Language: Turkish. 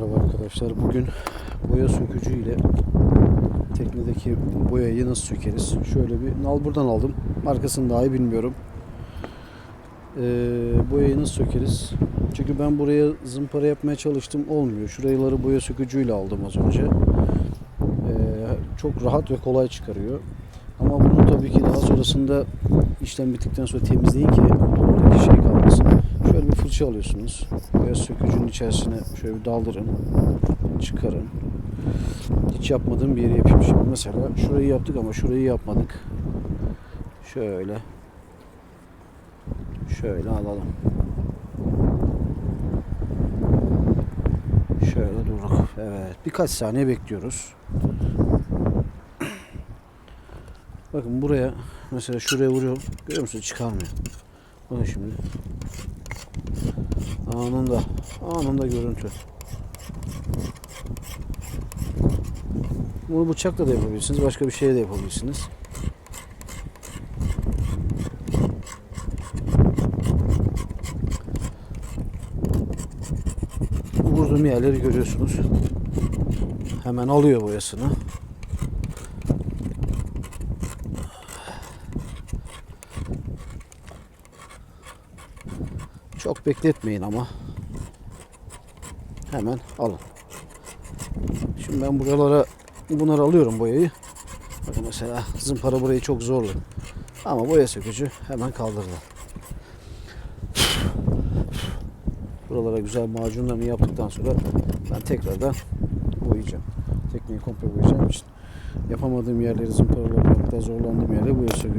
Merhaba arkadaşlar. Bugün boya sökücü ile teknedeki boyayı nasıl sökeriz? Şöyle bir nal buradan aldım. Markasını dahi bilmiyorum. Ee, boyayı nasıl sökeriz? Çünkü ben buraya zımpara yapmaya çalıştım. Olmuyor. Şuraları boya sökücüyle aldım az önce. Ee, çok rahat ve kolay çıkarıyor. Ama bunu tabii ki daha sonrasında işlem bittikten sonra temizleyin ki. Bir fırça alıyorsunuz. Boya sökücünün içerisine şöyle bir daldırın. Çıkarın. Hiç yapmadığım bir yeri yapayım şimdi. Mesela şurayı yaptık ama şurayı yapmadık. Şöyle. Şöyle alalım. Şöyle durduk. Evet. Birkaç saniye bekliyoruz. Bakın buraya mesela şuraya vuruyorum. Görüyor musunuz? Çıkarmıyor. Bakın şimdi. Anında. Anında görüntü. Bunu bıçakla da yapabilirsiniz. Başka bir şeyle de yapabilirsiniz. Vurduğum yerleri görüyorsunuz. Hemen alıyor boyasını. Çok bekletmeyin ama. Hemen alın. Şimdi ben buralara bunları alıyorum boyayı. Bakın mesela zımpara burayı çok zorlu. Ama boya sökücü hemen kaldırdı. Buralara güzel macunlarını yaptıktan sonra ben tekrardan boyayacağım. Tekneyi komple boyayacağım için yapamadığım yerleri zımparalamakta zorlandığım yerleri boya sökücüyle